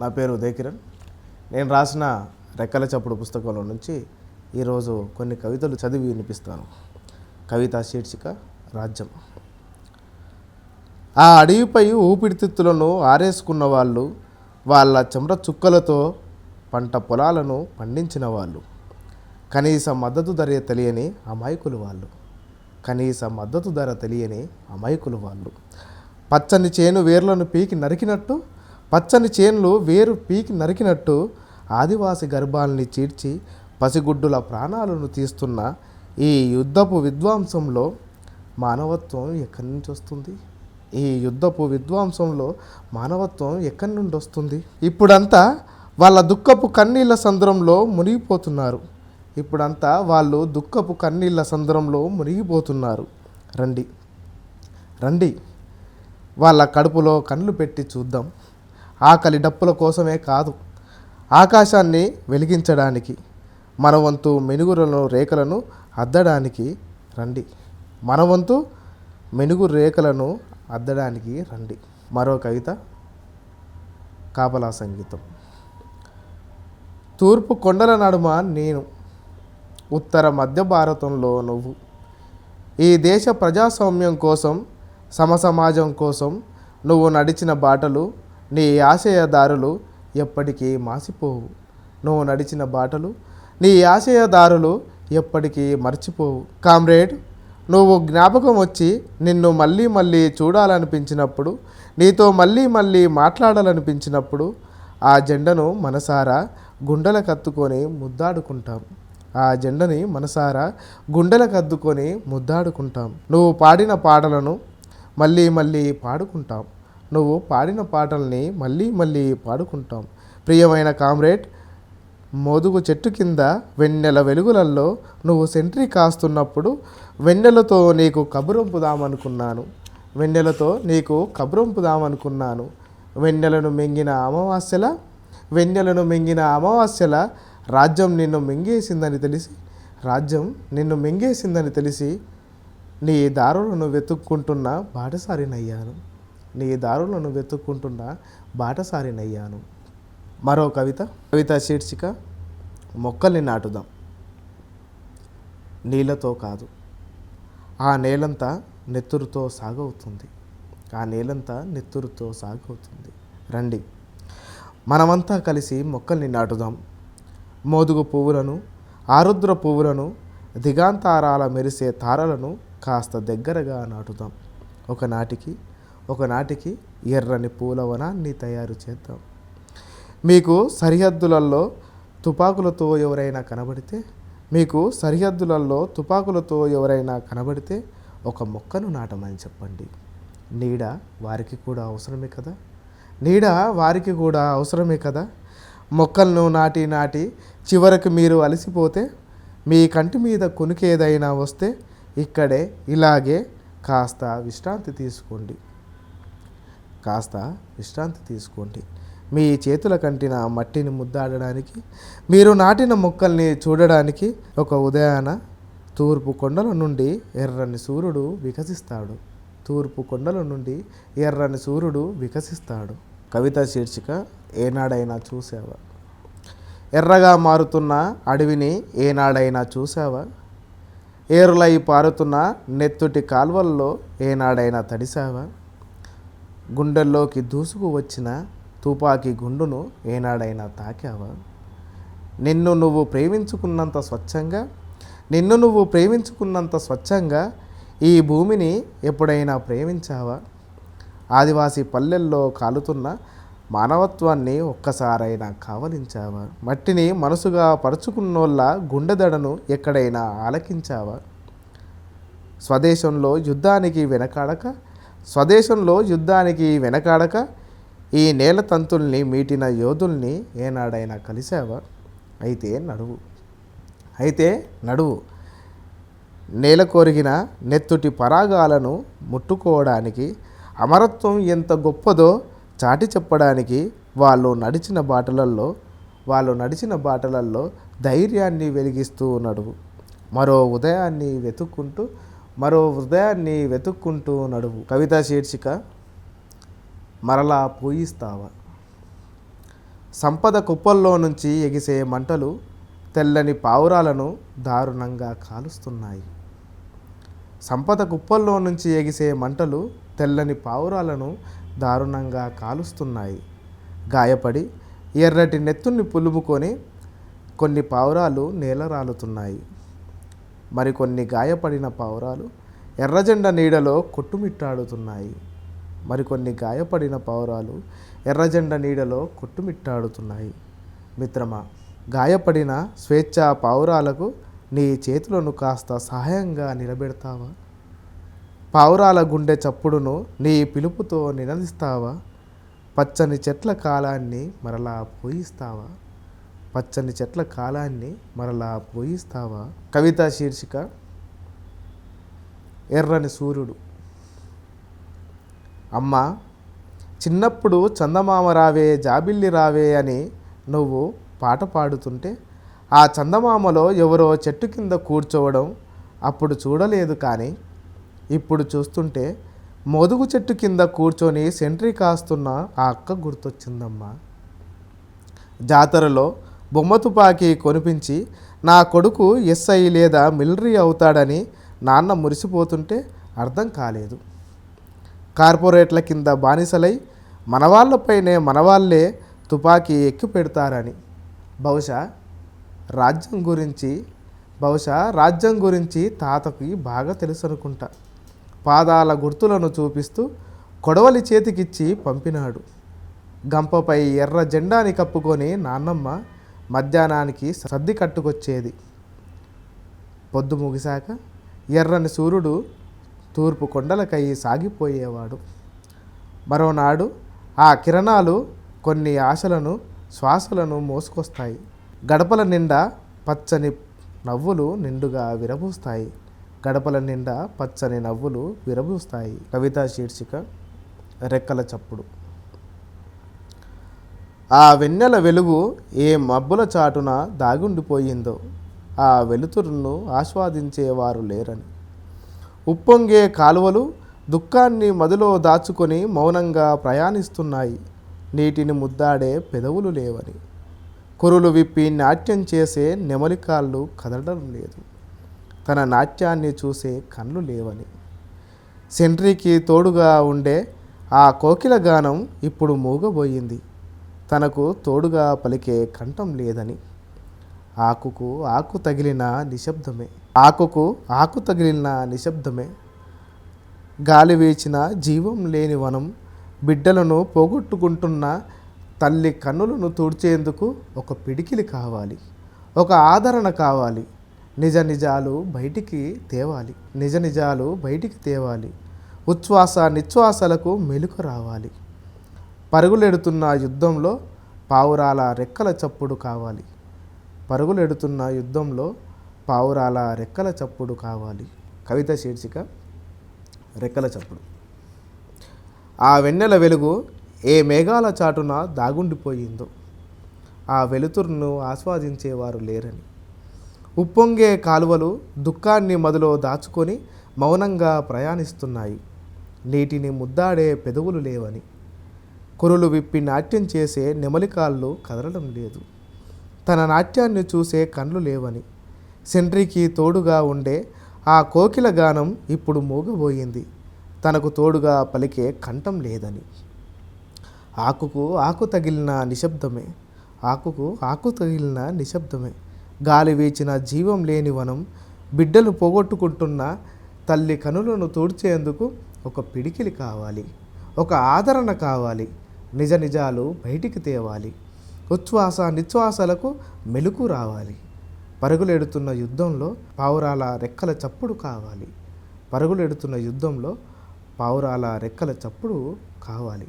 నా పేరు ఉదయకిరణ్. నేను రాసిన రెక్కల చప్పుడు పుస్తకంలో నుంచి ఈరోజు కొన్ని కవితలు చదివి వినిపిస్తాను. కవిత శీర్షిక రాజ్యం. ఆ అడవిపై ఊపిరితిత్తులను ఆరేసుకున్న వాళ్ళు వాళ్ళ చెమట చుక్కలతో పంట పొలాలను పండించిన వాళ్ళు. కనీస మద్దతు ధర తెలియని అమాయకులు వాళ్ళు. కనీస మద్దతు ధర తెలియని అమాయకులు వాళ్ళు. పచ్చని చేను వేర్లను పీకి నరికినట్టు పచ్చని చేనులు వేరు పీకి నరికినట్టు ఆదివాసి గర్భాల్ని చీడ్చి పసిగుడ్డుల ప్రాణాలను తీస్తున్న ఈ యుద్ధపు విధ్వంసంలో మానవత్వం ఎక్కడి నుంచి వస్తుంది? ఈ యుద్ధపు విధ్వంసంలో మానవత్వం ఎక్కడి నుండి వస్తుంది? ఇప్పుడంతా వాళ్ళ దుఃఖపు కన్నీళ్ళ సంద్రంలో మునిగిపోతున్నారు. ఇప్పుడంతా వాళ్ళు దుఃఖపు కన్నీళ్ళ సంద్రంలో మునిగిపోతున్నారు. రండి. రండి. వాళ్ళ కడుపులో కళ్ళు పెట్టి చూద్దాం. ఆకలి డప్పుల కోసమే కాదు. ఆకాశాన్ని వెలిగించడానికి మనవంతు మెనుగులను రేఖలను అద్దడానికి రండి. మనవంతు మెనుగు రేఖలను అద్దడానికి రండి. మరో కవిత కాపలా సంగీతం. తూర్పు కొండల నడుమ నేను ఉత్తర మధ్య భారతంలో నువ్వు. ఈ దేశ ప్రజాస్వామ్యం కోసం సమసమాజం కోసం నువ్వు నడిచిన బాటలు నీ ఆశయదారులు ఎప్పటికీ మాసిపోవు. నువ్వు నడిచిన బాటలు నీ ఆశయదారులు ఎప్పటికీ మర్చిపోవు. కామ్రేడ్ నువ్వు జ్ఞాపకం వచ్చి నిన్ను మళ్ళీ మళ్ళీ చూడాలనిపించినప్పుడు నీతో మళ్ళీ మళ్ళీ మాట్లాడాలనిపించినప్పుడు ఆ జెండను మనసారా గుండెల కత్తుకొని ముద్దాడుకుంటాం. ఆ జెండని మనసారా గుండెల కద్దుకొని ముద్దాడుకుంటాం. నువ్వు పాడిన పాటలను మళ్ళీ మళ్ళీ పాడుకుంటాం. నువ్వు పాడిన పాటల్ని మళ్ళీ మళ్ళీ పాడుకుంటాం. ప్రియమైన కామ్రేడ్ మోదుగు చెట్టు కింద వెన్నెల వెలుగులలో నువ్వు సెంట్రీ కాస్తున్నప్పుడు వెన్నెలతో నీకు కబురంపుదామనుకున్నాను. వెన్నెలతో నీకు కబురంపుదామనుకున్నాను. వెన్నెలను మింగిన అమావాస్యల? వెన్నెలను మింగిన అమావాస్యల? రాజ్యం నిన్ను మింగేసిందని తెలిసి రాజ్యం నిన్ను మింగేసిందని తెలిసి నీ దారులను వెతుక్కుంటున్న బాటసారినయ్యాను. నీ దారులను వెతుక్కుంటున్న బాటసారినయ్యాను. మరో కవిత కవిత శీర్షిక మొక్కల్ని నాటుదాం. నీళ్ళతో కాదు ఆ నేలంతా నెత్తురుతో సాగవుతుంది. ఆ నేలంతా నెత్తురుతో సాగవుతుంది. రండి మనమంతా కలిసి మొక్కల్ని నాటుదాం. మోదుగు పువ్వులను ఆరుద్ర పువ్వులను దిగాంతారాల మెరిసే తారలను కాస్త దగ్గరగా నాటుదాం. ఒకనాటికి ఒకనాటికి ఎర్రని పూలవనాన్ని తయారు చేద్దాం. మీకు సరిహద్దులలో తుపాకులతో ఎవరైనా కనబడితే మీకు సరిహద్దులలో తుపాకులతో ఎవరైనా కనబడితే ఒక మొక్కను నాటమని చెప్పండి. నీడ వారికి కూడా అవసరమే కదా? నీడ వారికి కూడా అవసరమే కదా? మొక్కలను నాటి నాటి చివరకు మీరు అలసిపోతే మీ కంటి మీద కొనుకేదైనా వస్తే ఇక్కడే ఇలాగే కాస్త విశ్రాంతి తీసుకోండి. కాస్త విశ్రాంతి తీసుకోండి. మీ చేతుల కంటిన మట్టిని ముద్దాడడానికి మీరు నాటిన మొక్కల్ని చూడడానికి ఒక ఉదయాన తూర్పు కొండల నుండి ఎర్రని సూర్యుడు వికసిస్తాడు. తూర్పు కొండల నుండి ఎర్రని సూర్యుడు వికసిస్తాడు. కవిత శీర్షిక ఏనాడైనా చూసావా ఎర్రగా మారుతున్న అడవిని ఏనాడైనా చూసావా ఏరులై పారుతున్న నెత్తుటి కాల్వల్లో ఏనాడైనా తడిసావా గుండెల్లోకి దూసుకు వచ్చిన తుపాకీ గుండును ఏనాడైనా తాకావా? నిన్ను నువ్వు ప్రేమించుకున్నంత స్వచ్ఛంగా నిన్ను నువ్వు ప్రేమించుకున్నంత స్వచ్ఛంగా ఈ భూమిని ఎప్పుడైనా ప్రేమించావా? ఆదివాసీ పల్లెల్లో కాలుతున్న మానవత్వాన్ని ఒక్కసారైనా కావలించావా? మట్టిని మనసుగా పరుచుకున్నోళ్ళ గుండెదడను ఎక్కడైనా ఆలకించావా? స్వదేశంలో యుద్ధానికి వెనకాడక స్వదేశంలో యుద్ధానికి వెనకాడక ఈ నేల తంతుల్ని మీటిన యోధుల్ని ఏనాడైనా కలిసావా అయితే నడువు. అయితే నడువు. నేల కొరిగిన నెత్తుటి పరాగాలను ముట్టుకోవడానికి అమరత్వం ఎంత గొప్పదో చాటి చెప్పడానికి వాళ్ళు నడిచిన బాటలల్లో వాళ్ళు నడిచిన బాటలల్లో ధైర్యాన్ని వెలిగిస్తూ నడువు. మరో ఉదయాన్ని వెతుక్కుంటూ మరో హృదయాన్ని వెతుక్కుంటూ నడువు. కవిత శీర్షిక మరలా పూయిస్తావా? సంపద కుప్పల్లో నుంచి ఎగిసే మంటలు తెల్లని పావురాలను దారుణంగా కాలుస్తున్నాయి. సంపద కుప్పల్లో నుంచి ఎగిసే మంటలు తెల్లని పావురాలను దారుణంగా కాలుస్తున్నాయి. గాయపడి ఎర్రటి నెత్తుని పులుముకొని కొన్ని పావురాలు నేలరాలుతున్నాయి. మరికొన్ని గాయపడిన పావురాలు ఎర్రజెండ నీడలో కొట్టుమిట్టాడుతున్నాయి. మరికొన్ని గాయపడిన పావురాలు ఎర్రజెండ నీడలో కొట్టుమిట్టాడుతున్నాయి. మిత్రమా గాయపడిన స్వేచ్ఛా పావురాలకు నీ చేతులను కాస్త సహాయంగా నిలబెడతావా? పావురాల గుండె చప్పుడును నీ పిలుపుతో నినదిస్తావా? పచ్చని చెట్ల కాలాన్ని మరలా పోయిస్తావా? పచ్చని చెట్ల కాలాన్ని మరలా పోయిస్తావా కవిత శీర్షిక ఎర్రని సూర్యుడు. అమ్మా చిన్నప్పుడు చందమామ రావే జాబిల్లి రావే అని నువ్వు పాట పాడుతుంటే ఆ చందమామలో ఎవరో చెట్టు కింద కూర్చోవడం అప్పుడు చూడలేదు కానీ ఇప్పుడు చూస్తుంటే మొదుగు చెట్టు కింద కూర్చొని సెంట్రీ కాస్తున్న ఆ అక్క గుర్తొచ్చిందమ్మా. జాతరలో బొమ్మ తుపాకీ కొనిపించి నా కొడుకు ఎస్ఐ లేదా మిలిటరీ అవుతాడని నాన్న మురిసిపోతుంటే అర్థం కాలేదు. కార్పొరేట్ల కింద బానిసలై మనవాళ్ళపైనే మనవాళ్ళే తుపాకీ ఎక్కి పెడతారని. బహుశా రాజ్యం గురించి బహుశా రాజ్యం గురించి తాతకి బాగా తెలుసు అనుకుంటా పాదాల గుర్తులను చూపిస్తూ కొడవలి చేతికిచ్చి పంపినాడు. గంపపై ఎర్ర జెండాని కప్పుకొని నాన్నమ్మ మధ్యాహ్నానికి సర్ది కట్టుకొచ్చేది. పొద్దు ముగిశాక ఎర్రని సూర్యుడు తూర్పు కొండలకై సాగిపోయేవాడు. మరోనాడు ఆ కిరణాలు కొన్ని ఆశలను శ్వాసలను మోసుకొస్తాయి. గడపల నిండా పచ్చని నవ్వులు నిండుగా విరబూస్తాయి. గడపల నిండా పచ్చని నవ్వులు విరబూస్తాయి. కవితా శీర్షిక రెక్కల చప్పుడు. ఆ వెన్నెల వెలుగు ఏ మబ్బుల చాటున దాగుండిపోయిందో ఆ వెలుతురును ఆస్వాదించేవారు లేరని. ఉప్పొంగే కాలువలు దుఃఖాన్ని మదిలో దాచుకొని మౌనంగా ప్రయాణిస్తున్నాయి. నీటిని ముద్దాడే పెదవులు లేవని. కురులు విప్పి నాట్యం చేసే నెమలికాళ్ళు కదలడం లేదు. తన నాట్యాన్ని చూసే కళ్ళు లేవని. సెంట్రీకి తోడుగా ఉండే ఆ కోకిల గానం ఇప్పుడు మూగబోయింది. తనకు తోడుగా పలికే కంఠం లేదని. ఆకుకు ఆకు తగిలిన నిశ్శబ్దమే. ఆకుకు ఆకు తగిలిన నిశ్శబ్దమే. గాలి వీచిన జీవం లేని వనం బిడ్డలను పోగొట్టుకుంటున్న తల్లి కన్నులను తుడిచేందుకు ఒక పిడికిలి కావాలి. ఒక ఆదరణ కావాలి. నిజ నిజాలు బయటికి తేవాలి. నిజ నిజాలు బయటికి తేవాలి. ఉచ్ఛ్వాస నిశ్వాసలకు మెలుకు రావాలి. పరుగులెడుతున్న యుద్ధంలో పావురాల రెక్కల చప్పుడు కావాలి. పరుగులెడుతున్న యుద్ధంలో పావురాల రెక్కల చప్పుడు కావాలి. కవిత శీర్షిక రెక్కల చప్పుడు. ఆ వెన్నెల వెలుగు ఏ మేఘాల చాటున దాగుండిపోయిందో. ఆ వెలుతురును ఆస్వాదించేవారు లేరని. ఉప్పొంగే కాలువలు దుఃఖాన్ని మదిలో దాచుకొని మౌనంగా ప్రయాణిస్తున్నాయి. నీటిని ముద్దాడే పెదవులు లేవని. కురులు విప్పి నాట్యం చేసే నెమలికాళ్ళు కదలడం లేదు. తన నాట్యాన్ని చూసే కండ్లు లేవని. సెంట్రీకి తోడుగా ఉండే ఆ కోకిల గానం ఇప్పుడు మోగబోయింది తనకు తోడుగా పలికే కంఠం లేదని. ఆకుకు ఆకు తగిలిన నిశ్శబ్దమే. ఆకుకు ఆకు తగిలిన నిశ్శబ్దమే. గాలి వీచిన జీవం లేని వనం. బిడ్డలు పోగొట్టుకుంటున్న తల్లి కనులను తూడ్చేందుకు ఒక పిడికిలి కావాలి. ఒక ఆదరణ కావాలి. నిజ నిజాలు బయటికి తేవాలి. ఉచ్ఛ్వాస నిశ్వాసలకు మెలుకు రావాలి. పరుగులెడుతున్న యుద్ధంలో పావురాల రెక్కల చప్పుడు కావాలి. పరుగులెడుతున్న యుద్ధంలో పావురాల రెక్కల చప్పుడు కావాలి.